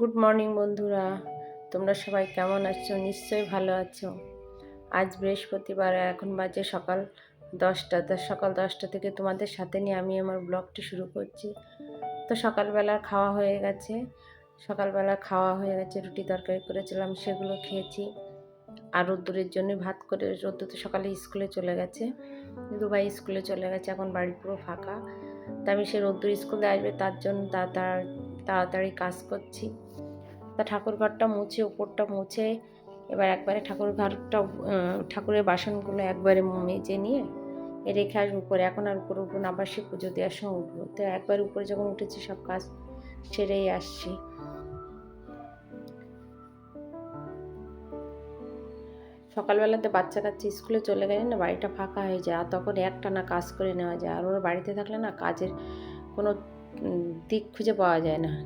Good morning বন্ধুরা। তোমরা সবাই কেমন আছো? নিশ্চয়ই ভালো আছো। আজ বৃহস্পতিবার, এখন বাজে সকাল দশটা। তা সকাল দশটা থেকে তোমাদের সাথে নিয়ে আমি আমার ব্লগটি শুরু করছি। তো সকালবেলা খাওয়া হয়ে গেছে। সকালবেলা খাওয়া হয়ে গেছে, রুটি তরকারি করেছিলাম, সেগুলো খেয়েছি। আর রোদ্দুরের জন্য ভাত করে, রোদ্দুর তো সকালে স্কুলে চলে গেছে। দুবাই স্কুলে চলে গেছে, এখন বাড়ি পুরো ফাঁকা। তা আমি সে রোদ্দুর স্কুলে আসবে, তার জন্য তাড়াতাড়ি তাড়াতাড়ি কাজ করছি। তা ঠাকুর ঘরটা মুছে, উপরটা মুছে, এবার একবারে ঠাকুর ঘরটা ঠাকুরের বাসনগুলো একবারে মেজে নিয়ে রেখে আসব উপরে। এখন আর উপরে না, আবার সে পুজো দেওয়ার সময় উঠবো। তো একবার উপরে যখন উঠেছি সব কাজ সেরেই আসছি। সকালবেলাতে বাচ্চা কাচ্চা স্কুলে চলে গেলে না বাড়িটা ফাঁকা হয়ে যায়, আর তখন একটা না কাজ করে নেওয়া যায়। আর ওরা বাড়িতে থাকলে না কাজের কোনো দিক খুঁজে পাওয়া যায় না।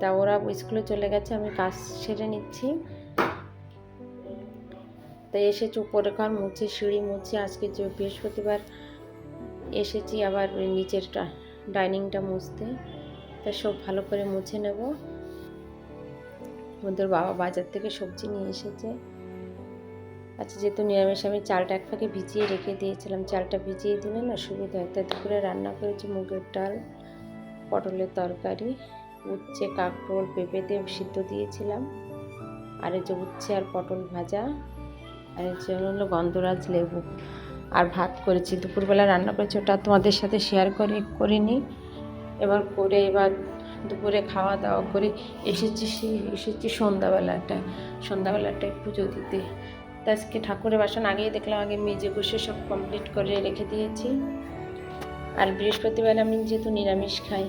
তা ওরা স্কুলে চলে গেছে, আমি কাজ সেরে নিচ্ছি। তাই এসেছি উপরে ঘর মুছে, সিঁড়ি মুছে, আজকে যে বৃহস্পতিবার এসেছি, আবার নিচের ডাইনিংটা মুছতে। তা সব ভালো করে মুছে নেব। ওদের বাবা বাজার থেকে সবজি নিয়ে এসেছে। আচ্ছা যেহেতু নিরামিষ, আমি চালটা এক ফাঁকে ভিজিয়ে রেখে দিয়েছিলাম। চালটা ভিজিয়ে দিলে না সুবিধা হয়। তাই দুপুরে রান্না করেছি মুগের ডাল, পটলের তরকারি, উচ্ছে, কাঁকরোল, পেঁপে দিয়ে সিদ্ধ দিয়েছিলাম। আর এই যে উচ্ছে আর পটল ভাজা, আর এই যে হলো গন্ধরাজ লেবু। আর ভাত করেছি। দুপুরবেলা রান্না করেছি, ওটা তোমাদের সাথে শেয়ার করে, করিনি। এবার করে, এবার দুপুরে খাওয়া দাওয়া করে এসেছি সে- এসেছি সন্ধ্যাবেলাটা সন্ধ্যাবেলাটায় পুজো দিতে। তা আজকে ঠাকুরের বাসন আগেই দেখলাম, আগে মেজে বসে সব কমপ্লিট করে রেখে দিয়েছি। আর বৃহস্পতিবার আমি যেহেতু নিরামিষ খাই।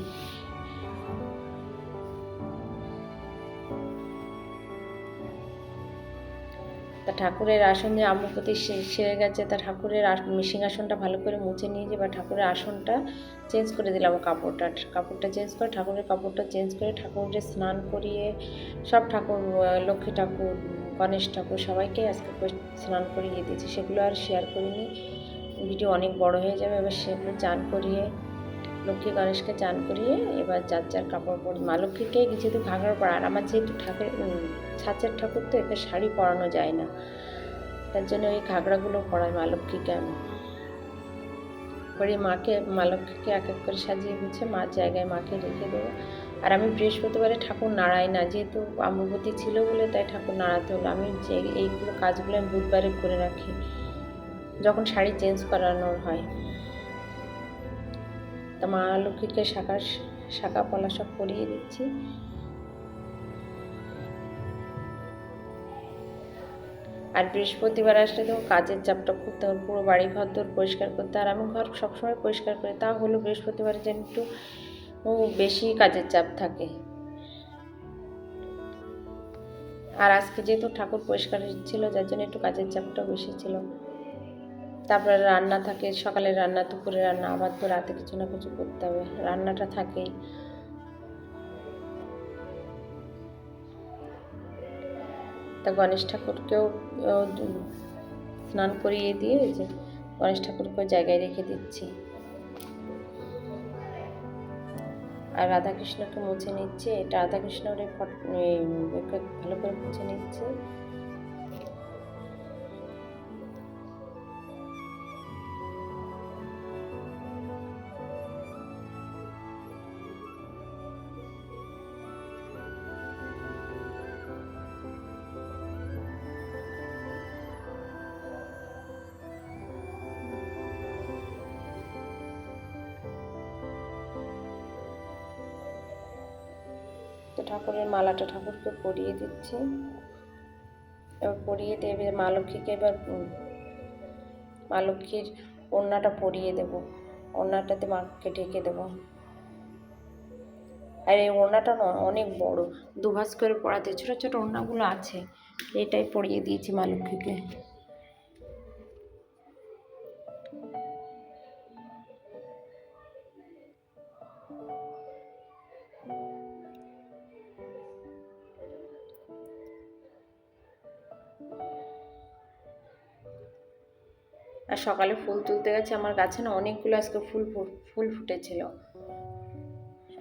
তা ঠাকুরের আসন যে আম্মুপতি সেরে গেছে, তা ঠাকুরের সিংহাসনটা ভালো করে মুছে নিয়ে যে বা ঠাকুরের আসনটা চেঞ্জ করে দিলাম কাপড়টা। কাপড়টা চেঞ্জ করে, ঠাকুরের কাপড়টা চেঞ্জ করে ঠাকুরের স্নান করিয়ে সব ঠাকুর লক্ষ্মী ঠাকুর গণেশ ঠাকুর সবাইকে আজকে করে স্নান করিয়ে দিয়েছি। সেগুলো আর শেয়ার করিনি। ভিডিও অনেক বড় হয়ে যাবে। এবার সেগুলো চান করিয়ে, লক্ষ্মী গণেশকে চান করিয়ে এবার যার যার কাপড় পরি মা লক্ষ্মীকে যেহেতু ঘাগড়া পরা আর আমার যেহেতু ঠাকুর ছাঁচের ঠাকুর তো, একে শাড়ি পরানো যায় না। তার জন্য ওই ঘাগড়াগুলো পরাই মা লক্ষ্মীকে আমি। পরে মাকে মা লক্ষ্মীকে এক এক করে সাজিয়ে গুছিয়ে মার জায়গায় মাকে রেখে দেবো। আর আমি বৃহস্পতিবারে ঠাকুর নাড়াই না, যেহেতু আম্মবতী ছিল বলে তাই ঠাকুর নাড়াতে হলো। আমি যে এইগুলো কাজগুলো আমি বুধবারে করে রাখি, যখন শাড়ি চেঞ্জ করানোর হয়। তা মা লক্ষ্মীকে শাখা শাখা পলা সব পরিয়ে দিচ্ছি। আর বৃহস্পতিবার আসলে তো কাজের চাপটা খুব পুরো বাড়ি ঘর দোর পরিষ্কার করতে আর আমি ঘর সবসময় পরিষ্কার করি। তা হলো বৃহস্পতিবারে যেন একটু ও, বেশি কাজের চাপ থাকে। আর আজকে যেহেতু ঠাকুর পরিষ্কার ছিল যার জন্য একটু কাজের চাপটাও বেশি ছিল। তারপরে রান্না থাকে সকালে রান্না দুপুরে রান্না আবার তো রাতে কিছু না কিছু করতে হবে। রান্নাটা থাকেই তা গণেশ ঠাকুরকেও স্নান করিয়ে দিয়ে যে গণেশ ঠাকুরকেও জায়গায় রেখে দিচ্ছি। আর রাধাকৃষ্ণকে মুছে নিচ্ছে এটা রাধাকৃষ্ণের ভালো করে মুছে নিচ্ছে। ঠাকুরের মালাটা ঠাকুরকে পরিয়ে দিচ্ছি। এবার পরিয়ে দেবে মা লক্ষ্মীকে এবার মা লক্ষ্মীর ওড়নাটা পরিয়ে দেব। ওড়নাটাতে মাকে ঢেকে দেবো। আর এই ওড়নাটা অনেক বড় দুভাস করে পড়াতে। ছোটো ছোটো ওড়নাগুলো আছে। এটাই পরিয়ে দিয়েছি মা লক্ষ্মীকে আর সকালে ফুল তুলতে গেছে আমার গাছে না অনেকগুলো আজকে ফুল ফুল ফুটেছিল।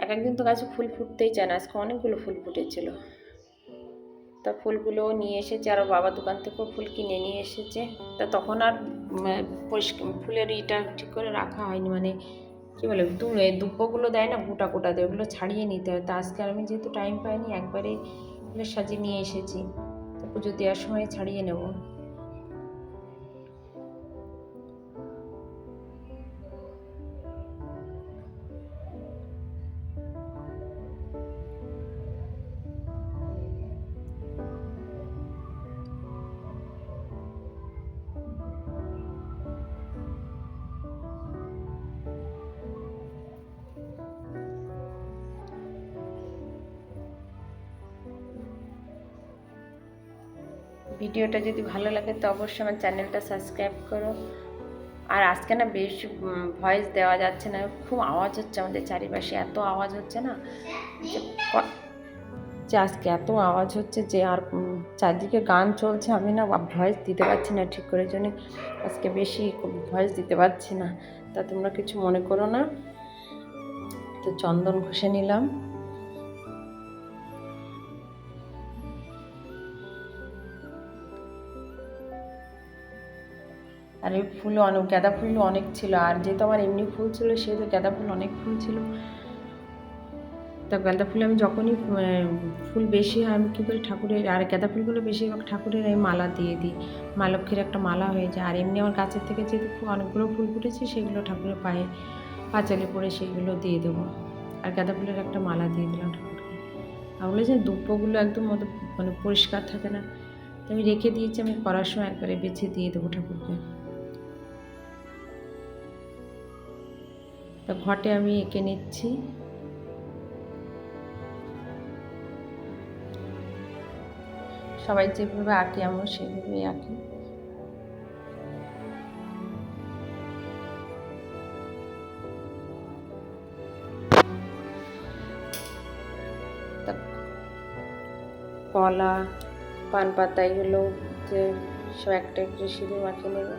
এক একদিন তো গাছে ফুল ফুটতেই চায় না, আজকে অনেকগুলো ফুল ফুটেছিল। তা ফুলগুলো নিয়ে এসেছে আর বাবা দোকান থেকেও ফুল কিনে নিয়ে এসেছে। তা তখন আর পরিষ্কার ফুলের ইটা ঠিক করে রাখা হয়নি মানে কী বলে, দু দুব্বগুলো দেয় না, গোটা গোটা দেয়, ওগুলো ছাড়িয়ে নিতে হয়। তা আজকে আমি যেহেতু টাইম পাইনি একবারে সাজিয়ে নিয়ে এসেছি। তো পুজো দেওয়ার সময় ছাড়িয়ে নেব। ভিডিওটা যদি ভালো লাগে তো অবশ্যই আমার চ্যানেলটা সাবস্ক্রাইব করো। আর আজকে না বেশি ভয়েস দেওয়া যাচ্ছে না, খুব আওয়াজ হচ্ছে আমাদের চারিপাশে, এত আওয়াজ হচ্ছে না যে আজকে এত আওয়াজ হচ্ছে যে আর চারদিকে গান চলছে, আমি না ভয়েস দিতে পারছি না ঠিক করে, জন্য আজকে বেশি ভয়েস দিতে পারছি না। তা তোমরা কিছু মনে করো না? তো চন্দন ঘষে নিলাম। আর এই ফুল অনেক, গাঁদা ফুল অনেক ছিল। আর যেহেতু আমার এমনি ফুল ছিল, সেহেতু গাঁদা ফুল অনেক ফুল ছিল। তা গাঁদা ফুল আমি যখনই ফুল বেশি হয়, আমি কী করি, ঠাকুরের, আর গাঁদা ফুলগুলো বেশিরভাগ ঠাকুরের আমি মালা দিয়ে দিই। মা লক্ষ্মীর একটা মালা হয়ে যায়। আর এমনি আমার গাছের থেকে যেহেতু অনেকগুলো ফুল ফুটেছে, সেগুলো ঠাকুরের পায়ে পাঁচালি পরে সেগুলো দিয়ে দেবো। আর গাঁদা ফুলের একটা মালা দিয়ে দিলাম ঠাকুরকে। আর বলে যে একদম মতো মানে পরিষ্কার থাকে না। তো আমি রেখে দিয়েছি, আমি করার সময় একবারে বেছে দিয়ে দেবো ঠাকুরকে। তো ঘটে আমি এঁকে নিচ্ছি। সবাই যেভাবে আঁকে আমরা সেভাবেই আঁকি। কলা পান পাতা এগুলো যে সব একটা একটু সিঁদুর মাখিয়ে নেবে।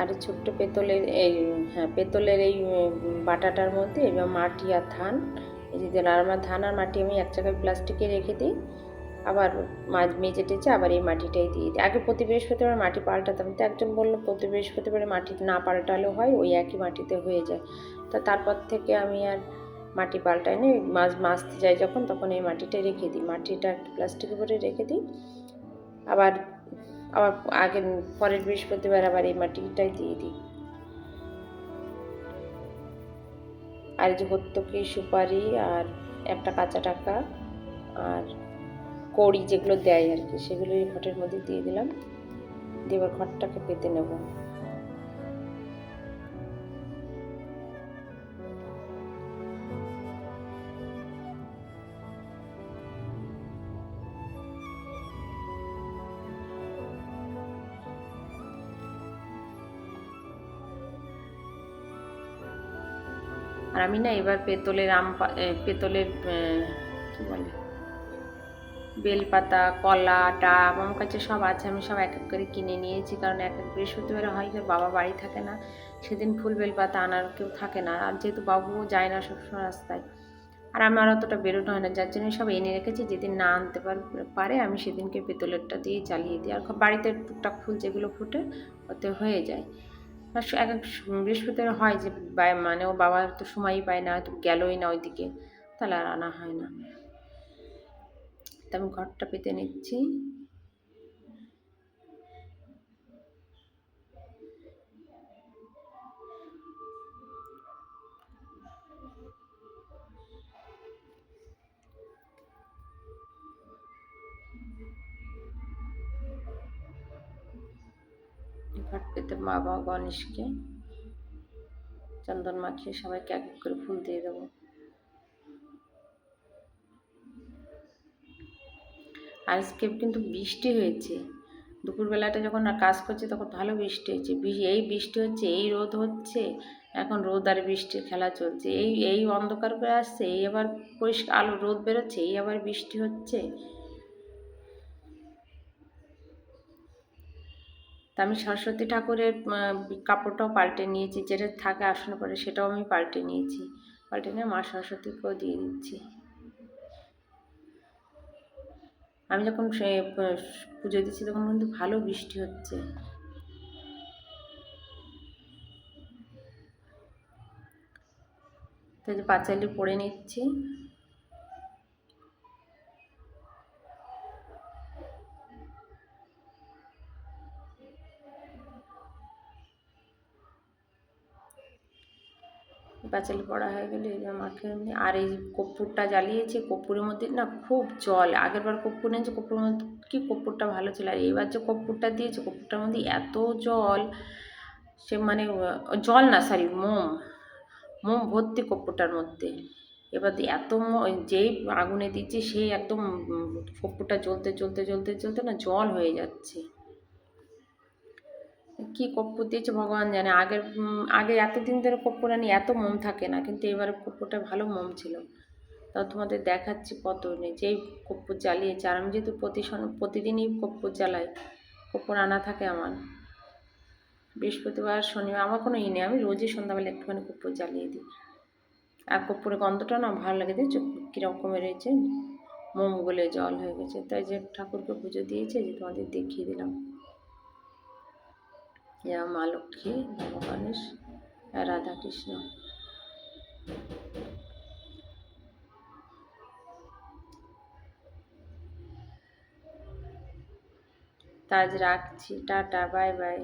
আর ছোট্ট পেতলের এই হ্যাঁ পেতলের এই বাটাটার মধ্যে এবার মাটি আর ধান, এই যে আর আমার ধান আর মাটি আমি এক জায়গায় প্লাস্টিকে রেখে দিই, আবার মাছ মেজে টেজে আবার এই মাটিটাই দিয়ে দিই। আগে প্রতি বৃহস্পতিবার মাটি পাল্টাতাম তো একজন বলল প্রতি বৃহস্পতিবারে মাটি না পাল্টালেও হয়, ওই একই মাটিতে হয়ে যায়। তা তারপর থেকে আমি আর মাটি পাল্টাই না, মাছ মাছতে যাই যখন, তখন এই মাটিটা রেখে দিই। মাটিটা একটু প্লাস্টিকে ভরে রেখে দিই। আবার আবার আগের, পরের বৃহস্পতিবার আবার এই মাটিটাই দিয়ে দিই। আর যে হত্যকি সুপারি আর একটা কাঁচা টাকা আর কড়ি যেগুলো দেয় আর কি সেগুলো এই ঘটের মধ্যে দিয়ে দিলাম। দিয়ে এবার ঘরটাকে পেতে নেব। আর আমি না এবার পেতলের আম পেতলের কি বলে? বেলপাতা, কলা, ডাব, আমার কাছে সব আছে, আমি সব এক এক করে কিনে নিয়েছি, কারণ এক এক বৃহস্পতিবার হয় যে বাবা বাড়ি থাকে না, সেদিন ফুল বেলপাতা আনার কেউ থাকে না, আর যেহেতু বাবুও যায় না সবসময় রাস্তায়, আর আমার অতটা বেরোনো হয় না, যার জন্য সব এনে রেখেছি, যেদিন না আনতে পার- আমি সেদিনকে পেতলেরটা দিয়ে চালিয়ে দিই, আর বাড়িতে টুকটাক ফুল যেগুলো ফুটে, ওতে হয়ে যায়। এক এক বৃহস্পতি বৃহস্পতিবার হয় যে মানে ও বাবার তো সময়ই পায় না, তো গেলই না ওইদিকে, তাহলে আর আনা হয় না। তা আমি ঘরটা পেতে নিচ্ছি। বাবা, গণেশকে। চন্দন মাখিয়ে সবাইকে এক করে ফুল দিয়ে দেবো। আজকে কিন্তু বৃষ্টি হয়েছে। দুপুরবেলাটা যখন কাজ করছে তখন ভালো বৃষ্টি হচ্ছে বি- এই বৃষ্টি হচ্ছে, এই রোদ হচ্ছে, এখন রোদ আর বৃষ্টির খেলা চলছে। এই এই অন্ধকার করে আসছে, এই আবার পরিষ্কার আলো, রোদ বেরোচ্ছে, এই আবার বৃষ্টি হচ্ছে। আমি সরস্বতী ঠাকুরের কাপড়টাও পাল্টে নিয়েছি, যেটা থাকে আসন পরে সেটাও আমি পাল্টে নিয়েছি। পাল্টে নিয়ে মা সরস্বতীকেও দিয়ে দিচ্ছি। আমি যখন পুজো দিচ্ছি তখন কিন্তু ভালো বৃষ্টি হচ্ছে। তো যে পাঁচালি পরে নিচ্ছি। পাঁচালি পড়া হয়ে গেলে যে মাকে আর এই কর্পূরটা জ্বালিয়েছে, কর্পূরের মধ্যে না খুব জল আগের বার কর্পূর নিয়েছে কর্পূরের মধ্যে কি কর্পূরটা ভালো ছিল? আর এইবার যে কর্পূরটা দিয়েছে, কর্পূরটার মধ্যে এত জল, সে মানে জল না সরি মোম মোম ভর্তি কর্পূরটার মধ্যে। এবার এত যেই আগুনে দিচ্ছে সেই একদম কর্পূরটা জ্বলতে জ্বলতে জ্বলতে জ্বলতে না জল হয়ে যাচ্ছে। কি কর্পূর দিয়েছে ভগবান জানে। আগের আগে এতদিন ধরে কর্পূর আনি এত মোম থাকে না, কিন্তু এবারে কর্পূরটা ভালো মোম ছিল। তাও তোমাদের দেখাচ্ছি কত নেই যেই কর্পূর জ্বালিয়েছে, আর আমি যেহেতু প্রতি প্রতিদিনই কর্পূর জ্বালাই কর্পূর আনা থাকে আমার। বৃহস্পতিবার, শনিবার, আমার কোনো ই নেই, আমি রোজই সন্ধ্যাবেলা একটুখানি কর্পূর জ্বালিয়ে দিই। আর কর্পূরের গন্ধটা না ভালো লাগে, দেখছ কীরকমের রয়েছে? মোম গলে জল হয়ে গেছে। তাই যে ঠাকুরকে পুজো দিয়েছে, যে তোমাদের দেখিয়ে দিলাম। ইয়া মা লক্ষ্মী গণেশ রাধা কৃষ্ণ তাজ রাখছি টাটা বাই বাই।